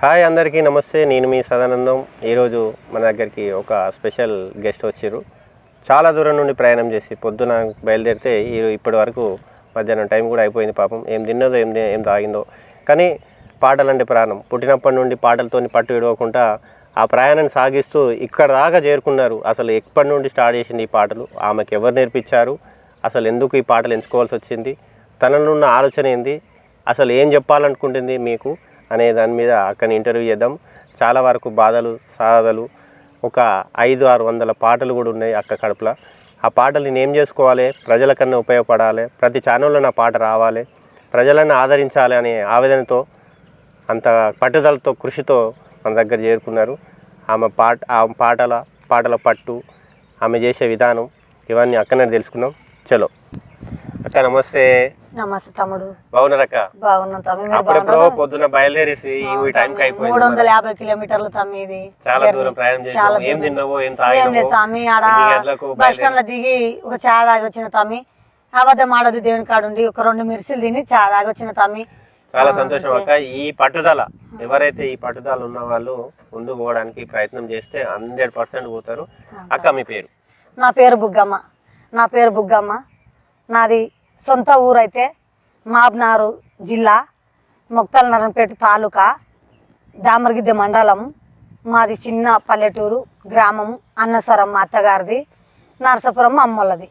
Hi అందరికీ నమస్తే. నేను మీ సదానందం. ఈరోజు మన దగ్గరికి ఒక స్పెషల్ గెస్ట్ వచ్చారు. చాలా దూరం నుండి ప్రయాణం చేసి పొద్దున బయలుదేరితే ఈ ఇప్పటి వరకు మధ్యాహ్నం టైం కూడా అయిపోయింది పాపం. ఏం తిన్నదో ఏం ఏం తాగిందో. కానీ పాటలంటే ప్రాణం. పుట్టినప్పటి నుండి పాటలతోని పట్టు విడవకుండా ఆ ప్రయాణాన్ని సాగిస్తూ ఇక్కడ దాకా చేరుకున్నారు. అసలు ఎప్పటి నుండి స్టార్ట్ చేసింది ఈ పాటలు? ఆమెకు ఎవరు నేర్పించారు? అసలు ఎందుకు ఈ పాటలు ఎంచుకోవాల్సి వచ్చింది? తనలో ఉన్న ఆలోచన ఏంది? అసలు ఏం చెప్పాలనుకుంటుంది మీకు? అనే దాని మీద అక్కని ఇంటర్వ్యూ చేద్దాం. చాలా వరకు బాధలు సాధలు ఒక ఐదు ఆరు వందల పాటలు కూడా ఉన్నాయి అక్క కడుపులో. ఆ పాటలు నేను ఏం చేసుకోవాలి? ప్రజలకన్నా ఉపయోగపడాలి? ప్రతి ఛానల్లో నా పాట రావాలి? ప్రజలను ఆదరించాలి అనే ఆవేదనతో అంత పట్టుదలతో కృషితో మన దగ్గర చేరుకున్నారు. ఆమె పాట ఆ పాటల పాటల పట్టు ఆమె చేసే విధానం ఇవన్నీ అక్కనే తెలుసుకున్నాం. చలో. అక్క నమస్తే. నమస్తే తమ్ముడు బాగున్నారక్క బాగున్నాం తమ్మి అప్పుడెప్పుడో? పొద్దున్న బయలుదేరేసి ఈ టైంకి తమ్మి. అయిపోయింది మూడు వందల. యాభై కిలోమీటర్లు తమ్మి ఇది చాలా. దూరం ప్రయాణం చేసినావు ఏం. తిన్నావో ఏం తాగినావో తమ్మి ఆడ బస్ స్టాండ్లో దిగి ఒక చా తాగి వచ్చిన తమ్మి అబద్ధం ఆడదు దేవుని కాడుండి ఒక రెండు మిర్చిలు తిని చా తాగి వచ్చిన తమ్మి చాలా సంతోషం. అక్క ఈ పట్టుదల ఎవరైతే ఈ పట్టుదల ఉన్న వాళ్ళు ముందుకు పోవడానికి ప్రయత్నం చేస్తే హండ్రెడ్ పర్సెంట్ పోతారు అక్క మీ పేరు నా పేరు బుగ్గమ్మ నా పేరు బుగ్గమ్మ నాది సొంత ఊరైతే మాబ్నారు జిల్లా మొక్తల నరంపేట తాలూకా దామరగిద్దె మండలం. మాది చిన్న పల్లెటూరు గ్రామం అన్నసరం మా అత్తగారిది నరసాపురం మా అమ్మోళ్ళది.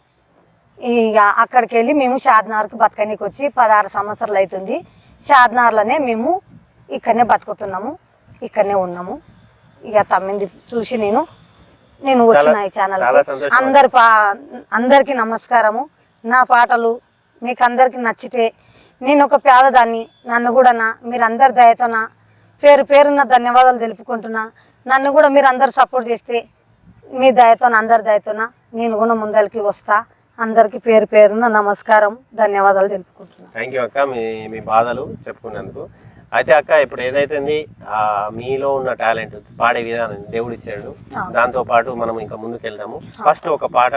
ఇక అక్కడికి వెళ్ళి మేము షాద్నార్కి బతకనికి వచ్చి పదహారు సంవత్సరాలు అవుతుంది షాద్నార్లోనే మేము ఇక్కడనే బతుకుతున్నాము ఇక్కడనే ఉన్నాము. ఇక తమ్మింది చూసి నేను నేను వచ్చిన ఈ ఛానల్ అందరి పా అందరికీ నమస్కారము. నా పాటలు మీకు అందరికి నచ్చితే నేను ఒక పేదదాన్ని నన్ను కూడా నా మీరు అందరి దయతోన పేరు పేరున ధన్యవాదాలు తెలుపుకుంటున్నా. నన్ను కూడా మీరు అందరు సపోర్ట్ చేస్తే మీ దయతోన అందరి దయతోన నేను కూడా ముందరికి వస్తా. అందరికీ పేరు పేరున నమస్కారం ధన్యవాదాలు తెలుపుకుంటున్నా. థ్యాంక్ యూ అక్క మీ మీ బాధలు చెప్పుకున్నందుకు. అయితే అక్క ఇప్పుడు ఏదైతే ఉంది, ఆ మీలో ఉన్న టాలెంట్ పాడే విధానం దేవుడు ఇచ్చాడు. దాంతో పాటు మనం ఇంకా ముందుకు వెళ్దాము ఫస్ట్ ఒక పాట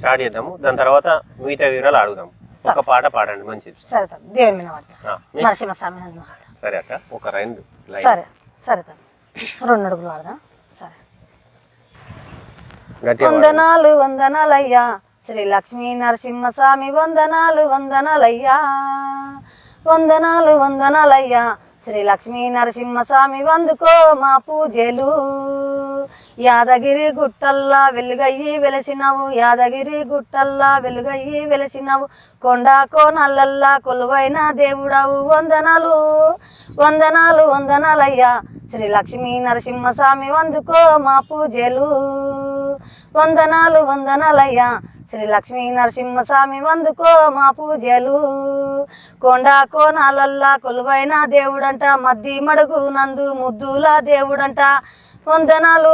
స్టార్ట్ చేద్దాము. దాని తర్వాత మిగతా వివరాలు అడుగుదాం ఒక పాట పాడండి మంచిది. సరే తమ్మి దేవుని మీద పడతా? నరసింహస్వామి మీద. సరే అక్క ఒక రెండు సరే సరే తమ్మి రెండు అడుగులు వాడదా సరే. వందనాలు వందనాలయ్యా. శ్రీ లక్ష్మీ నరసింహస్వామి వందనాలు వందనాలయ్యా. వందనాలు వందనాలయ్యా. శ్రీ లక్ష్మీ నరసింహస్వామి వందుకో మా పూజలు. యాదగిరి గుట్టల్లా వెలుగయ్యి వెలసినవు యాదగిరి గుట్టల్లా వెలుగయ్యి వెలసినవు. కొండ కోనల్లల్లా కొలువైన దేవుడవు వందనాలు వందనాలు వందనాలయ్యా. శ్రీ లక్ష్మీ నరసింహస్వామి వందుకో మా పూజలు వందనాలు వందనాలయ్యా. శ్రీ లక్ష్మీ నరసింహస్వామి వందుకో మా పూజలు. కొండా కోనాలల్లా కొలువైన దేవుడంట మద్ది మడుగు నందు ముద్దుల దేవుడంట. వందనాలు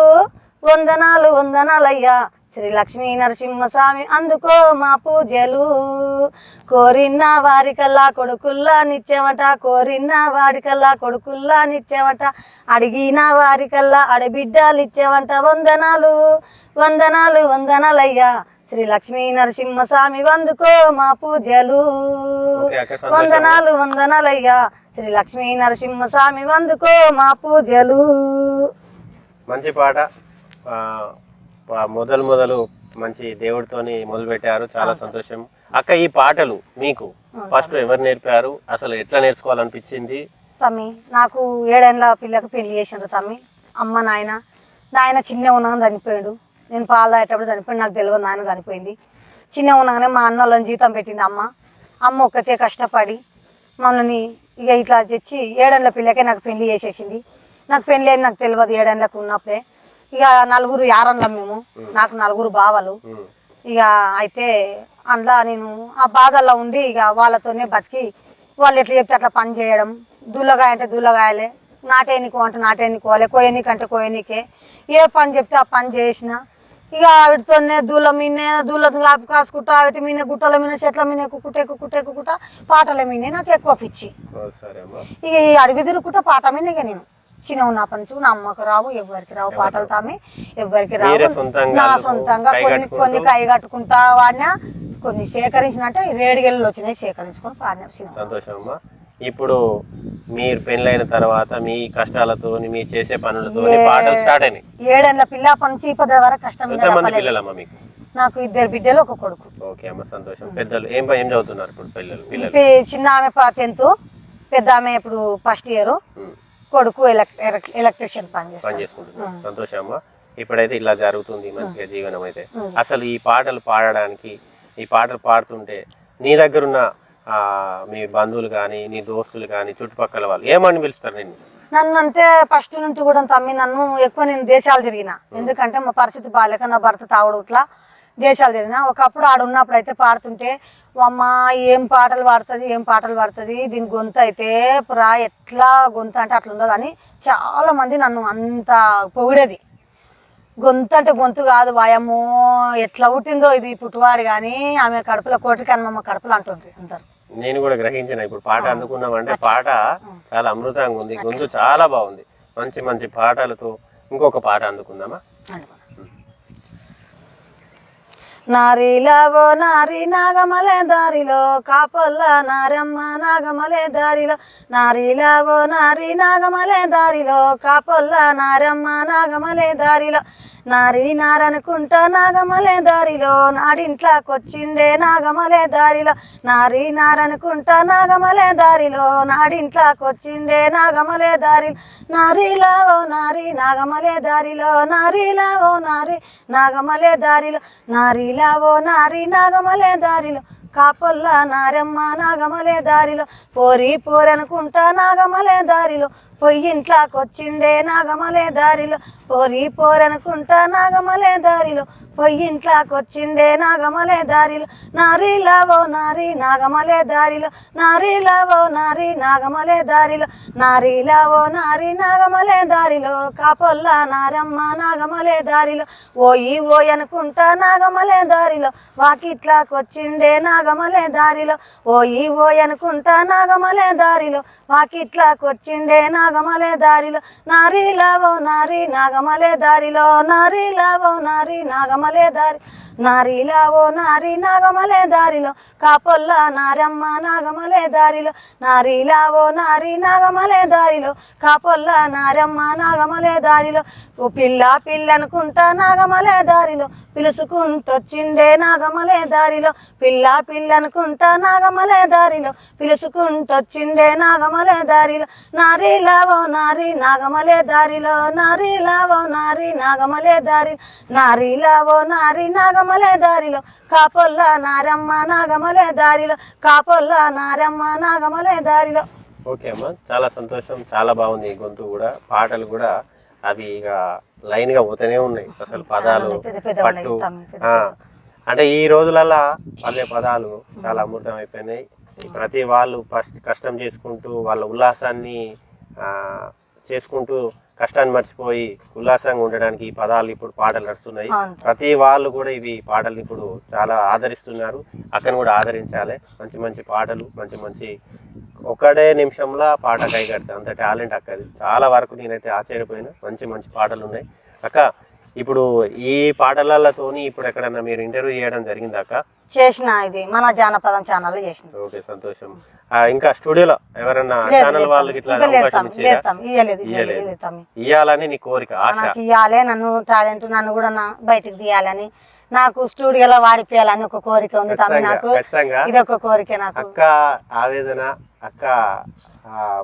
వందనాలు వందనాలయ్యా. శ్రీ లక్ష్మీ నరసింహస్వామి అందుకో మా పూజలు. కోరిన వారికల్లా కొడుకుల్లా నిత్యమట కోరిన వారికల్లా కొడుకుల్లా నిత్యమట. అడిగిన వారికల్లా అడబిడ్డలు ఇచ్చేవంట వందనాలు వందనాలు వందనాలయ్యా. శ్రీ లక్ష్మీ నరసింహస్వామి వందుకో మా పూజలు. వందనాలు వందనాలయ్యా. శ్రీ లక్ష్మీ నరసింహస్వామి వందుకో మా పూజలు. మంచి పాట. మొదలు మొదలు మంచి దేవుడితోని మొదలు పెట్టారు చాలా సంతోషం. అక్క ఈ పాటలు మీకు ఫస్ట్ ఎవరు నేర్పారు? అసలు ఎట్లా నేర్చుకోవాలనిపించింది? తమ్మి నాకు ఏడేళ్ళ పిల్లకు పెళ్ళి చేసిండ్రు తమ్మి. అమ్మ నాయన. నాయన చిన్న ఉన్నాగా చనిపోయాడు. నేను పాలు తాగేటప్పుడు చనిపోయాడు నాకు తెలియదు నాయన చనిపోయింది. చిన్న ఉండగానే మా అన్న వాళ్ళని జీతం పెట్టింది అమ్మ. అమ్మ ఒక్కతే కష్టపడి మమ్మల్ని ఇక ఇట్లా తెచ్చి ఏడేళ్ళ పిల్లకే నాకు పెళ్ళి చేసేసింది. నాకు పెళ్ళి అయింది నాకు తెలియదు ఏడేళ్ళకు ఉన్నప్పుడే. ఇక నలుగురు యారన్లం మేము నాకు నలుగురు బావలు. ఇక అయితే అందులో నేను ఆ బాధల్లో ఉండి ఇక వాళ్ళతోనే బతికి వాళ్ళు ఎట్లా చెప్తే అట్లా పని చేయడం. దూలగాయ అంటే దూలగాయలే నాటేనికో అంటే నాటేనికోవాలి కోయనీకి అంటే కోయనీకే ఏ పని చెప్తే ఆ పని చేసిన ఇక వీటితోనే దూల మీనే దూల కాసుకుంటా వీటి మీనే గుట్టల మీద చెట్ల మీద ఎక్కుకుంటా ఎక్కుకుంటా ఎక్కుకుంటా పాటల మీనే నాకు ఎక్కువ పిచ్చి. ఇక ఈ అడవి తిరుగుకుంటా పాట మీనే ఇక నేను. చిన్న ఉన్నప్పటి నుంచి నా అమ్మకు రావు ఎవరికి రావు పాటలు తామి ఎవరికి రావు. నా సొంతంగా కొన్ని? కొన్ని కై కట్టుకుంటా వాడినా కొన్ని సేకరించినట్టే రేడిగెళ్ళు వచ్చినాయి సేకరించుకొని పాడిన సంతోషం ఇప్పుడు మీరు పెళ్ళైన తర్వాత మీ కష్టాలతో మీరు చేసే పనులతో పాటలు స్టార్ట్ అయినాయి. ఏడేళ్ళ పిల్ల నుంచి ఇప్పటి వరకు కష్టం మీద ఎంతమంది. పిల్లలమ్మా మీకు? నాకు ఇద్దరు బిడ్డలు ఒక కొడుకు. ఓకే అమ్మ సంతోషం. పెద్దలు ఏం ఏం చదువుతున్నారు ఇప్పుడు పిల్లలు చిన్న ఆమె టెన్త్ పెద్ద ఆమె ఇప్పుడు ఫస్ట్ ఇయర్. కొడుకు ఎలక్- ఎలక్ట్రీషియన్ పని పని సంతోషం అమ్మ. ఇప్పుడైతే ఇలా జరుగుతుంది మంచిగా జీవనం అయితే. అసలు ఈ పాటలు పాడడానికి ఈ పాటలు పాడుతుంటే నీ దగ్గర ఉన్న ఆ, మీ బంధువులు కానీ నీ దోస్తులు కానీ చుట్టుపక్కల వాళ్ళు ఏమని పిలుస్తారు నిన్ను? నన్ను అంటే ఫస్ట్ నుంచి కూడా తమ్మి నన్ను ఎక్కువ నేను దేశాలు తిరిగిన. ఎందుకంటే మా పరిస్థితి బాగాలేక నా భర్త తాగుడు ఇట్లా దేశాలు తిరిగిన. ఒకప్పుడు ఆడ ఉన్నప్పుడు అయితే పాడుతుంటే అమ్మ ఏం పాటలు పాడుతుంది ఏం పాటలు పాడుతుంది? దీని గొంతు అయితే పురా ఎట్లా గొంతు అంటే అట్లా ఉండదు అని చాలా మంది నన్ను అంత పొగిడేది. గొంతు అంటే గొంతు కాదు వాయమ్మో ఎట్లా పుట్టిందో ఇది పుట్టువాడు కానీ ఆమె కడుపులో కోటికి అన్నమ్మ కడుపులో అంటుంది అందరు. నేను కూడా గ్రహించిన ఇప్పుడు పాట అందుకున్నామంటే పాట చాలా అమృతంగా ఉంది గొంతు చాలా బాగుంది. మంచి మంచి పాటలతో ఇంకొక పాట అందుకుందామా? అందుకో. నారీలావో నారి నాగమలే దారిలో కాపల్ల నారమ్మ నాగమలే దారిలో. నారీలావో నారి నాగమలే దారిలో కాపల్ల నారమ్మ నాగమలే దారిలో. నారి నారనుకుంటా నాగమలే దారిలో. నాడింట్లాకొచ్చిందే నాగమలే దారిలో. నారి నారనుకుంటా నాగమలే దారిలో. నాడింట్లోకొచ్చిండే నాగమలే దారిలో. నారీలా ఓ నారి నాగమలే దారిలో. నారీలా ఓ నారి నాగమలే దారిలో. నారీలా ఓ నారి నాగమలే దారిలో. కాపొల్ల నారమ్మ నాగమలే దారిలో పోరి పోరనుకుంటా నాగమలే దారిలో పొయ్యింట్లాకొచ్చిండే నాగమలే దారిలో పోరి పోరనుకుంటా నాగమలే దారిలో పొయ్యింట్లోకొచ్చిండే నాగమలే దారిలో నారీలా నారి నాగమలే దారిలో నారీలా నారి నాగమలే దారిలో నారీలా నారి నాగమలే దారిలో కాపొల్ల నారమ్మ నాగమలే దారిలో ఓయి ఓయ్ అనుకుంటా నాగమలే దారిలో వాకిట్లాకొచ్చిండే నాగమలే దారిలో ఓయి ఓయ్ అనుకుంటా నాగమలే దారిలో వాకిట్లాకొచ్చిండే నాగమలే దారిలో నారీలా నారి నాగమలే దారిలో నారీలా నారి నాగమలే దారి నారీలా ఓ నారి నాగమలే దారిలో కాపొల్ల నారమ్మ నాగమలే దారిలో నారీలా ఓ నారి నాగమలే దారిలో కాపొల్ల నారమ్మ నాగమలే దారిలో ఓ పిల్ల పిల్లనుకుంటా నాగమలే దారిలో పిలుచుకుంటొచ్చిండే నాగమలే దారిలో పిల్ల పిల్లనుకుంటా నాగమలే దారిలో పిలుచుకుంటొచ్చిండే నాగమలే దారిలో నారీ లావో నారి నాగమలే దారిలో నారీ లావో నారి నాగమలే దారి నారీలా ఓ నారి నాగమలే దారిలో కాపొల్ల నారమ్మ నాగమలే దారిలో కాపొల్ల నారమ్మ నాగమలే దారిలో. ఓకే అమ్మ చాలా సంతోషం చాలా బాగుంది ఈ గొంతు కూడా పాటలు కూడా అవి ఇక లైన్గా పోతూనే ఉన్నాయి. అసలు పదాలు పట్టు అంటే ఈ రోజులల్లా పదే పదాలు చాలా అమృతం అయిపోయినాయి. ప్రతి వాళ్ళు ఫస్ట్ కష్టం చేసుకుంటూ వాళ్ళ ఉల్లాసాన్ని ఆ, చేసుకుంటూ కష్టాన్ని మర్చిపోయి ఉల్లాసంగా ఉండడానికి ఈ పదాలు ఇప్పుడు పాటలు నడుస్తున్నాయి. ప్రతి వాళ్ళు కూడా ఇవి పాటలు ఇప్పుడు చాలా ఆదరిస్తున్నారు. అక్కను కూడా ఆదరించాలి. మంచి మంచి పాటలు మంచి మంచి ఒకటే నిమిషంలో పాట కైగడతా అంత టాలెంట్ అక్కది చాలా వరకు నేనైతే ఆశ్చర్యపోయినా. మంచి మంచి పాటలు ఉన్నాయి. అక్క ఇప్పుడు ఈ పాటలతోని ఇప్పుడు ఎక్కడన్నా మీరు ఇంటర్వ్యూ చేయడం జరిగింది అక్క చేసిన ఇది మన జానపదం ఛానల్ చేసిన. ఓకే సంతోషం. ఇంకా స్టూడియోలో ఎవరన్నా ఛానల్ వాళ్ళకి ఇట్లా అవకాశం ఇచ్చారా. ఇవ్వాలని నీ కోరిక ఆశ? నాకు ఇవ్వాలి నన్ను టాలెంట్ నన్ను కూడా నా బయటికి తీయాలని. నాకు స్టూడియోలో వాడిపోయాలని ఒక కోరిక ఉంది ఖచ్చితంగా నాకు. ఇది ఒక కోరిక నాకు. అక్క ఆవేదన అక్క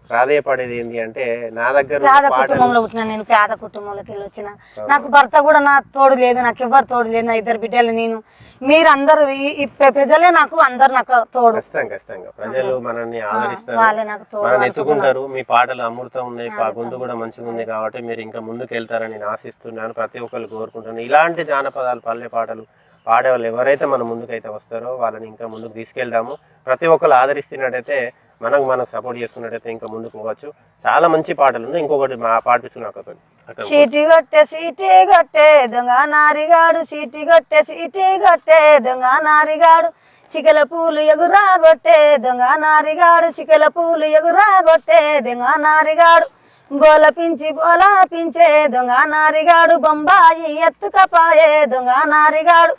ప్రాధేయపడేది ఏంటి అంటే నా దగ్గర పేద కుటుంబంలో పుట్టిన నేను పేద కుటుంబంలోకి వెళ్ళి వచ్చిన. నాకు భర్త కూడా నా తోడు లేదు నాకు ఎవరు తోడు లేదు నా ఇద్దరు బిడ్డలు నేను. మీరందరూ ఈ ప్రజలే నాకు అందరు నాకు తోడు. ఖచ్చితంగా ఖచ్చితంగా. ప్రజలు మనల్ని ఆదరిస్తారు. వాళ్ళే నాకు తోడు మనల్ని ఎత్తుకుంటారు. మీ పాటలు అమృతం ఉన్నాయి పా గొంతు కూడా మంచిగా ఉంది కాబట్టి మీరు ఇంకా ముందుకు వెళ్తారని నేను ఆశిస్తున్నాను. ప్రతి ఒక్కరు కోరుకుంటున్నాను. ఇలాంటి జానపదాలు పల్లె పాటలు పాడే వాళ్ళు ఎవరైతే మన ముందుకైతే వస్తారో వాళ్ళని ఇంకా ముందుకు తీసుకెళ్దాము. ప్రతి ఒక్కరు ఆదరిస్తున్నట్టయితే మనకు మనకు సపోర్ట్ చేసుకున్నట్టయితే ఇంకా ముందుకు పోవచ్చు. చాలా మంచి పాటలు ఉన్నాయి ఇంకొకటి మా పాటిస్తున్నాను సీటి గొట్టె సీటి గొట్టె దొంగ నారిగాడు. సీటి గొట్టె సీటి గొట్టె దొంగ నారిగాడు. సిగల పూలు ఎగురా గొట్టే దొంగ నారిగాడు. సిగల పూలు ఎగురా గొట్టే దొంగ నారిగాడు. బోల పించి బోలా పించే దొంగ నారిగాడు. బొంబాయి ఎత్తుకపాయే దొంగ నారిగాడు.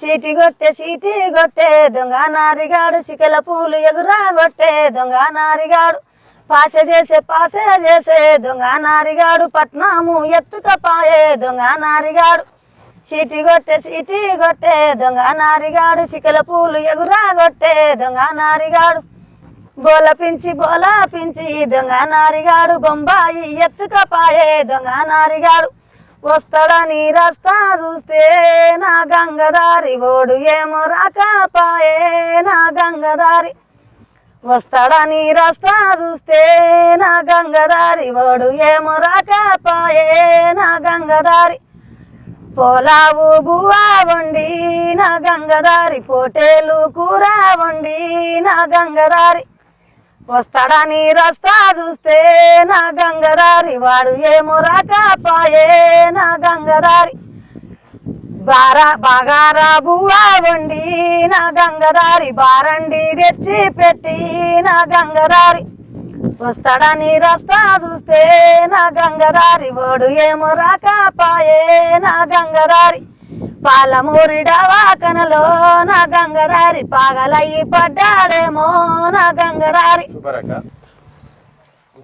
సీటి కొట్టే సీటి కొట్టే దొంగ నారిగాడు సికెల పూలు ఎగురా కొట్టే దొంగ నారిగాడు. పాసే చేసే పాసే చేసే దొంగ నారిగాడు పట్నాము ఎత్తుకపాయే దొంగ నారిగాడు. సీటి కొట్టే సీటి కొట్టే దొంగ నారిగాడు సికెల పూలు ఎగురా కొట్టే దొంగ నారిగాడు. బోల పించి బోల పించి దొంగ నారిగాడు బొంబాయి ఎత్తుక పాయే దొంగ నారిగాడు. వస్తాడని రస్తా చూస్తే నా గంగదారి ఓడు ఏమో రాకపాయే నా గంగదారి. వస్తాడని రస్తా చూస్తే నా గంగదారి ఓడు ఏమో రాకపాయే నా గంగదారి. పోలావు బువ్వా వండి నా గంగదారి పోటేలు కూర వండి నా గంగదారి. వస్తాడని రస్తా చూస్తే నా గంగరారి వాడు ఏమో రాకపాయే నా గంగరారి. బారా బాగారా బువ్వా వండి నా గంగరారి బారండి తెచ్చి పెట్టి నా గంగరారి. వస్తాడని రస్తా చూస్తే నా గంగరారి వాడు ఏమో రాకపాయే నా గంగరారి. పాలమూరి డవాకనలో నా గంగదారి పాగలయ్యి పడ్డాడేమో నా అక్క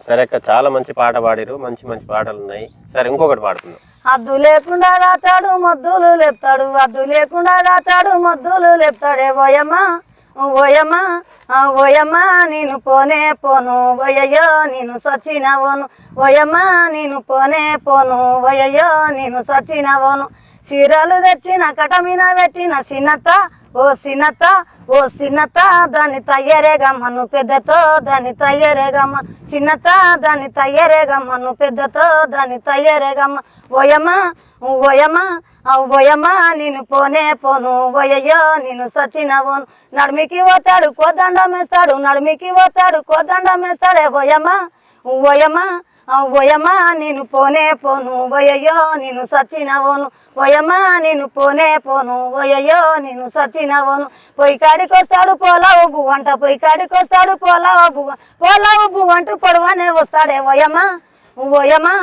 సరే అక్క చాలా మంచి పాట పాడిరు. మంచి మంచి పాటలు ఉన్నాయి సరే ఇంకొకటి పాడుతున్నాం అద్దు లేకుండా దాతాడు మొద్దులు లేపుతాడు. అద్దు లేకుండా దాతాడు మొద్దులు లేపుతాడే. ఓయమ్మా ఓయమ్మా ఓయమ్మా నేను పోనే పోను. ఓయయ్యో నేను సచ్చినవోను. ఓయమ్మా నేను పోనే పోను. ఓయయ్యో నేను సచ్చినవోను. చీరలు తెచ్చిన కటమిన పెట్టిన సిన్నత్త ఓ సిన్నత్త ఓ సిన్నత దాన్ని తయ్యరేగమ్మను పెద్దతో దాన్ని తయ్యరేగమ్మ చిన్నత దాన్ని తయ్యరేగమ్మను పెద్దతో దాని తయ్యరేగమ్మ ఓయమ్మ ఓయమ్మ ఓయమ్మ నేను పోనే పోను. ఓయయ్యో నేను సచినవోను నడుమికి పోతాడు కోదండం వేస్తాడు నడుమికి పోతాడు కోదండం వేస్తాడే. ఓయమ్మ ఓయమ్మ ఓయమ్మా నేను పోనే పోను ఓయయో నేను సచ్చినవోను ఓయమ్మా నేను పోనే పోను ఓయయ్యో నేను సచ్చినవోను పొయ్యి కాడికి వస్తాడు పోలావు బువ్వంట పొయ్యి కాడికి వస్తాడు పోలావు బువ్వ. పోలావు బువ్వంటూ పొడవనే వస్తాడే ఓయమ్మా. ఓయమ్మా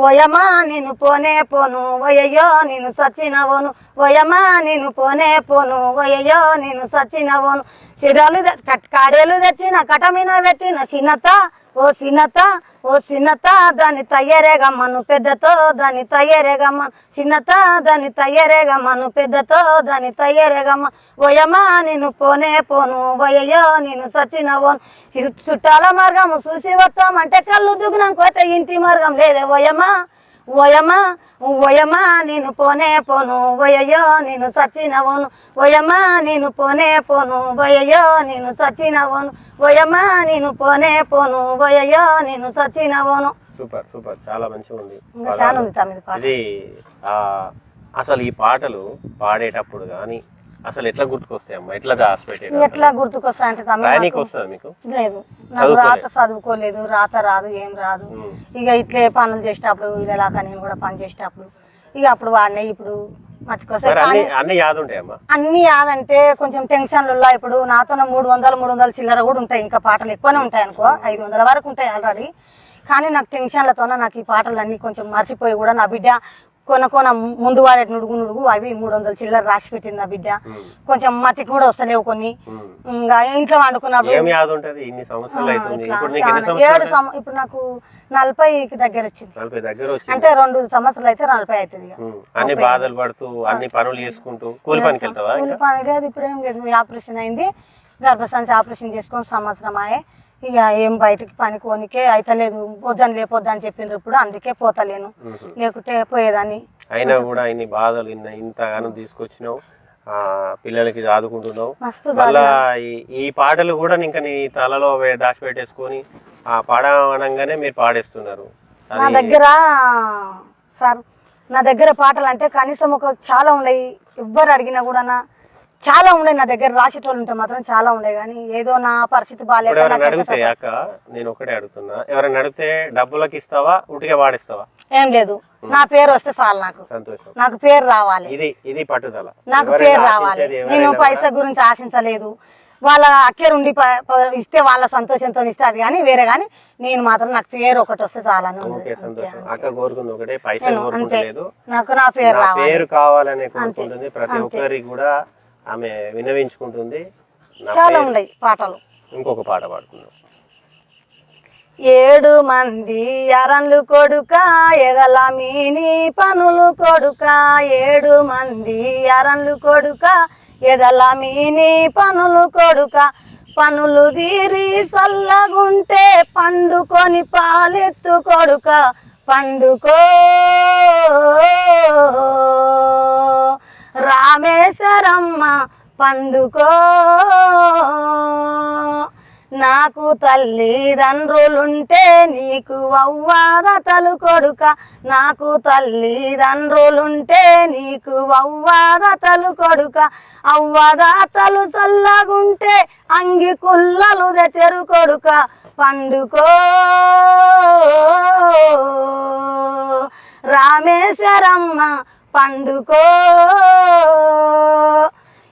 ఓయమ్మా నేను పోనే పోను ఓయయ్యో నేను సచ్చినవోను ఓయమ్మా నేను పోనే పోను ఓయయ్యో నేను సచ్చినవోను చిరాలు కాడేలు తెచ్చిన కటమిన పెట్టిన చిన్నత ఓ చిన్నత ఓ చిన్నత దాని తయ్యరేగమ్మను పెద్దతో దాని తయ్యరేగమ్మ చిన్నత దాని తయ్యరేగమ్మను పెద్దతో దాని తయ్యరేగమ్మ ఓయమ్మా నేను పోనే పోను ఓయయ్యో నేను సచిన చి- చుట్టాల మార్గము చూసి వస్తామంటే కళ్ళు దుగ్నం కోతే ఇంటి మార్గం లేదే ఓయమ్మా. ఓయమ్మా ఓయమ్మా నేను పోనే పోను ఓయయ్యో నేను సచ్చినవోను. ఓయమ్మా నేను పోనే పోను ఓయయ్యో నేను సచ్చినవోను. ఓయమ్మా నేను పోనే పోను ఓయయ్యో నేను సచ్చినవోను. Super super. చాలా మంచిగా ఉంది చాలా ఉంది తమిళ పాట. ఇది ఆ, అసలు ఈ పాటలు పాడేటప్పుడు కానీ అసలు ఎట్లా గుర్తుకొస్తాయి అమ్మా? ఎట్లా దాచిపెట్టారు ఎట్లా గుర్తుకొస్తా అంటే రాయనీకి నాకు వస్తుంది మీకు? లేదు. నాకు. రాత చదువుకోలేదు రాత రాదు ఏం రాదు. ఇక ఇట్లే పనులు చేసేటప్పుడు ఇలాగా నేను కూడా పని చేసేటప్పుడు. ఇక అప్పుడు వాడినాయి ఇప్పుడు అన్ని యాదంటే కొంచెం టెన్షన్లు ఇప్పుడు నాతో మూడు వందలు మూడు వందల చిల్లర కూడా ఉంటాయి. ఇంకా పాటలు ఎక్కువనే ఉంటాయి అనుకో. ఐదు వందల వరకు ఉంటాయి ఆల్రెడీ కానీ నాకు టెన్షన్లతోనే నాకు ఈ పాటలన్నీ కొంచెం మర్చిపోయి కూడా నా బిడ్డ కొన కొన ముందు వాడే నుడుగు నుడుగు అవి మూడు వందల చిల్లర రాసి పెట్టింది నా బిడ్డ. కొంచెం మతికి కూడా వస్తలేవు కొన్ని. ఇంకా ఇంట్లో వండుకున్నప్పుడు ఆ, ఏడు ఇప్పుడు నాకు నలభైకి దగ్గర వచ్చింది. నలభై దగ్గర వచ్చింది. అంటే రెండు సంవత్సరాలు అయితే నలభై అవుతుంది. అన్ని బాధలు పడుతూ అన్ని పనులు చేసుకుంటూ కూలి పనికి కూలి పని లేదు ఇప్పుడు ఏం లేదు. ఆపరేషన్ అయింది. గర్భసంచి ఆపరేషన్ చేసుకొని సంవత్సరం అయ్యే. ఇక ఏం బయటికి పని కోనికే అయితలేదు వద్దని లేపొద్దు అని చెప్పిండ్రు ఇప్పుడు అందుకే పోతలేను. లేకుంటే పోయేదాన్ని. అయినా కూడా ఇన్ని బాధలు ఇన్ని ఇంతగానం తీసుకొచ్చినావు పిల్లలకి ఆదుకుంటున్నావు మస్తు మళ్ళా ఈ- పాటలు కూడా ఇంకా నీ తలలో వే- దాచిపెట్టేసుకొని ఆ పాడనగానే మీరు పాడేస్తున్నారు. నా దగ్గర సార్ నా దగ్గర పాటలు అంటే కనీసం ఒక చాలా ఉన్నాయి. ఎవ్వరు అడిగినా కూడా నా చాలా ఉండే నా దగ్గర రాసేటోళ్ళు ఉంటే మాత్రం చాలా ఉండే కానీ ఏదో నా పరిస్థితి బాగాలేక ఎవరైనా అడిగితే ఎట్లా అక్క నేను ఒకటే అడుగుతున్నా. ఎవరైనా అడిగితే డబ్బులకి ఇస్తావా ఉటిగా వాడిస్తావా? ఏం లేదు. నా పేరు వస్తే చాలు నాకు. సంతోషం. నాకు పేరు రావాలి. ఇది ఇది పట్టుదల. నాకు పేరు రావాలి. నేను పైసా గురించి ఆశించలేదు. వాళ్ళ అక్కేరు ఉండి ఇస్తే వాళ్ళ సంతోషంతో ఇస్తే అది కానీ వేరే కానీ నేను మాత్రం నాకు పేరు ఒకటి వస్తే చాలని అక్క కోరుకుంది ఒకటే. పైసలు కోరుకుంటలేదు నాకు నా పేరు రావాలి. పేరు కావాలనే కోరుకుంటుంది ప్రతి ఒక్కరికి కూడా. ఆమె విన్నవించుకుంటుంది నా చాలా ఉన్నాయి పాటలు. ఇంకొక పాట పాడుకుందాం. ఏడు మంది అరన్లు కొడుక ఎదల మీని పనులు కొడుక. ఏడు మంది అరన్లు కొడుక ఎదల మీని పనులు కొడుక. పనులు తీరి సల్లగుంటే పండుకొని పాలెత్తు కొడుక. పండుకో రామేశ్వరమ్మ పండుకో. నాకు తల్లిదండ్రులుంటే నీకు అవ్వాదతలు కొడుక. నాకు తల్లిదండ్రులుంటే నీకు అవ్వాదతలు కొడుక. అవ్వదాతలు చల్లగుంటే అంగి కుల్లలు తెచెరు కొడుక. పండుకో. రామేశ్వరమ్మ పండుకో.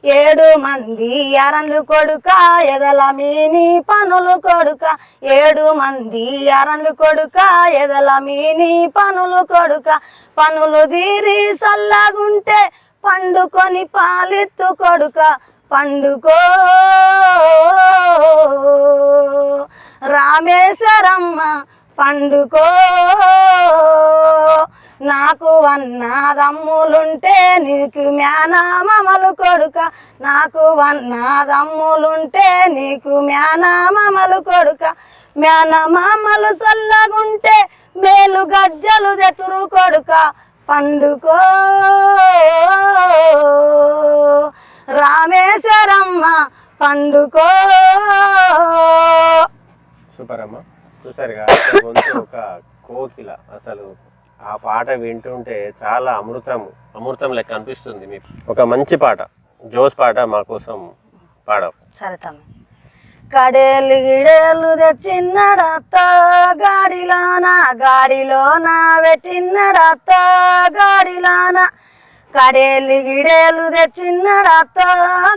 ఏడు మంది అరన్లు కొడుక ఎదల మీని పనులు కొడుక. ఏడు మంది అరన్లు కొడుక ఎదల మీని పనులు కొడుక. పనులు తీరి సల్లగుంటే పండుకొని పాలెత్తు కొడుక. పండుకో. రామేశ్వరమ్మ పండుకో. నాకు వన్నాదమ్ములుంటే నీకు మేనమామలు కొడుక. నాకు వన్నాదమ్ములుంటే నీకు మేనమామలు కొడుక. మేనమామలు చల్లగుంటే మేలు గజ్జలు దెతురు కొడుక. పండుకో రామేశ్వరమ్మ పండుకో. సూపర్ అమ్మ చూసారుగా ఒక కోకిల అసలు ఆ పాట వింటుంటే చాలా అమృతం అమృతం లెక్క అనిపిస్తుంది మీకు. ఒక మంచి పాట జోస్ పాట మా కోసం పాడవు. సరే కడేలు గిడేలు తెచ్చిన్నడత్త గాడిలోన గాడిలోన పెట్టిన్నడత్త గాడిలోన. కడేలు గిడేలు తెచ్చిన్నడత్త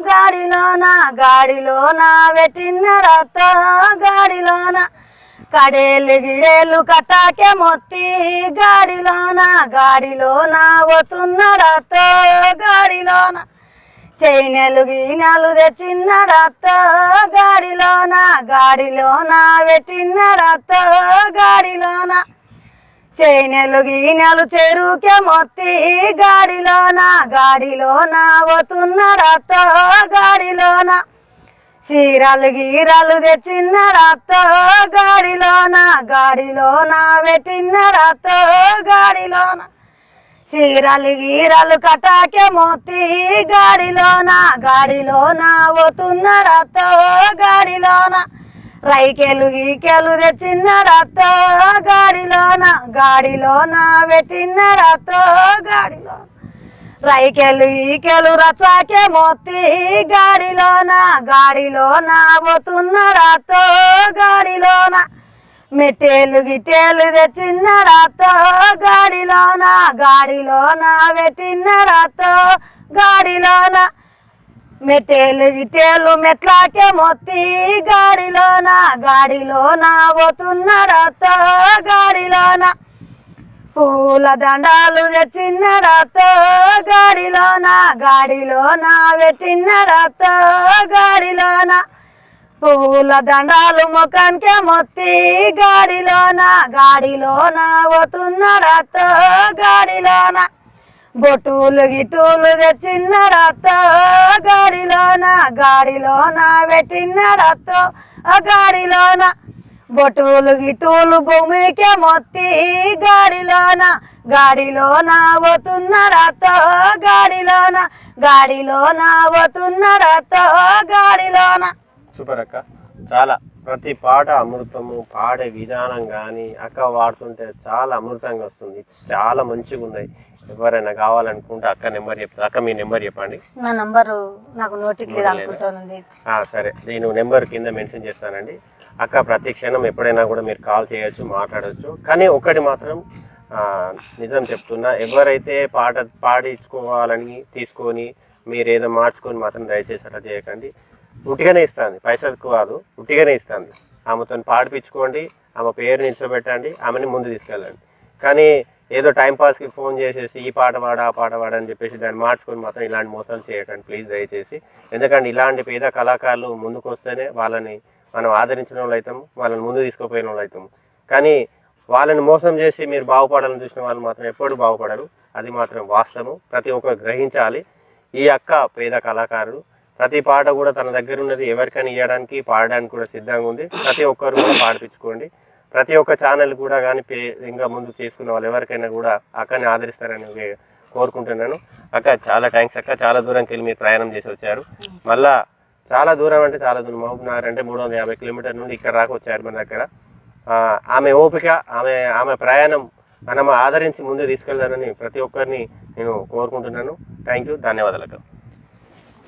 గాడిలోన గాడిలోన పెట్టిన్నడత్త గాడిలోన. కడేలు గిడేలు కట్టాకే మొత్తి గాడిలోన గాడిలోన పోతున్నాడత్త గాడిలోన. చైనలు గీనలు తెచ్చిన్నడత్త గాడిలోన గాడిలోన పెట్టిన్నడత్త గాడిలోన. చైనలు గీనలు చెరుకే మొత్తి గాడిలోన గాడిలోన పోతున్నాడత్త గాడిలోన. చీరలు గీరలు రాతో గాడిలోన గాడిలోన పెట్టిన్నడత్త గాడిలోన చీరలు గీరలు కటాకే మోతి గాడిలోన గాడిలోన పోతున్నాడత్త గాడిలోన రైకెలు గీకెలు రాతో గాడిలోన గాడిలోన పెట్టిన రాతో రైకెలు ఈకెలు రచాకే మోతి గాడిలోన గాడిలోన రాతో గాడిలోన. మెట్టేలు గిట్టేలు తెచ్చిన్నాడత్త గాడిలోన గాడిలోన పెట్టిన్నాడత్త గాడిలోన. మెట్టేలు గిట్టేలు మెట్లాకే మొత్తి. గాడిలోన గాడిలోన పోతున్నాడత్త గాడిలోన. పూల దండాలు తెచ్చిన్నాడత్త గాడిలోన గాడిలోన పెట్టిన్నాడత్త గాడిలోన. పూల దండాలు ముఖానికే మొత్తి గాడిలోన గాడిలోన పోతున్నాడత్త గాడిలోన. బొట్టులు గిట్టులు తెచ్చిన్నాడత్త గాడిలోన గాడిలోన పెట్టిన్నాడత్త గాడిలోన. బొట్టులు గిట్టులు భూమికే మొత్తి గాడిలోన గాడిలోన పోతున్నాడత్త గాడిలోన గాడిలోన పోతున్నాడత్త గాడిలోన. సూపర్ అక్క. చాలా. ప్రతి పాట అమృతము పాడే విధానం కానీ అక్క వాడుతుంటే చాలా అమృతంగా వస్తుంది. చాలా మంచిగా ఉన్నాయి ఎవరైనా కావాలనుకుంటే అక్క నెంబర్ చెప్తా అక్క మీ నెంబర్ చెప్పండి. నా నంబరు నాకు నోటికి లేదు ఆ, సరే. నేను నెంబర్ కింద మెన్షన్ చేస్తానండి. అక్క ప్రతి క్షణం ఎప్పుడైనా కూడా మీరు కాల్ చేయొచ్చు మాట్లాడొచ్చు. కానీ ఒకటి మాత్రం ఆ, నిజం చెప్తున్నా. ఎవరైతే పాట పాడించుకోవాలని తీసుకొని మీరు ఏదో మార్చుకొని మాత్రం దయచేసి అట్లా చేయకండి. ఉట్టిగానే ఇస్తుంది. పైసలకు కాదు. ఉట్టిగానే ఇస్తుంది. ఆమెతో పాడిపించుకోండి. ఆమె పేరు నిల్చోబెట్టండి. ఆమెని ముందు తీసుకెళ్ళండి. కానీ ఏదో టైంపాస్కి ఫోన్ చేసేసి ఈ పాట పాడ ఆ పాట పాడ అని చెప్పేసి దాన్ని మార్చుకొని మాత్రం ఇలాంటి మోసాలు చేయకండి ప్లీజ్ దయచేసి. ఎందుకంటే ఇలాంటి పేద కళాకారులు ముందుకు వస్తేనే వాళ్ళని మనం ఆదరించిన వాళ్ళు అవుతాము వాళ్ళని ముందు తీసుకుపోయిన వాళ్ళు అవుతాము. కానీ వాళ్ళని మోసం చేసి మీరు బాగుపడాలని చూసిన వాళ్ళు మాత్రం ఎప్పుడు బాగుపడరు. అది మాత్రం వాస్తవం ప్రతి ఒక్కరు గ్రహించాలి. ఈ అక్క పేద కళాకారుడు. ప్రతి పాట కూడా తన దగ్గర ఉన్నది ఎవరికైనా ఇవ్వడానికి పాడడానికి కూడా సిద్ధంగా ఉంది. ప్రతి ఒక్కరు కూడా పాడిపించుకోండి. ప్రతి ఒక్క ఛానల్ కూడా కానీ పే ఇంకా ముందు చేసుకున్న వాళ్ళు ఎవరికైనా కూడా అక్కని ఆదరిస్తారని కోరుకుంటున్నాను. అక్క చాలా థ్యాంక్స్ అక్క. చాలా దూరంకి వెళ్ళి మీరు ప్రయాణం చేసి వచ్చారు. మళ్ళా చాలా దూరం అంటే చాలా దూరం. మహబూబ్నగర్ అంటే మూడు వందల యాభై కిలోమీటర్ నుండి ఇక్కడ రాక వచ్చారు మన దగ్గర. ఆమె ఓపిక ఆమె ఆమె ప్రయాణం మనం ఆదరించి ముందే తీసుకెళ్తానని ప్రతి ఒక్కరిని నేను కోరుకుంటున్నాను. థ్యాంక్ యూ ధన్యవాదాలు అక్క.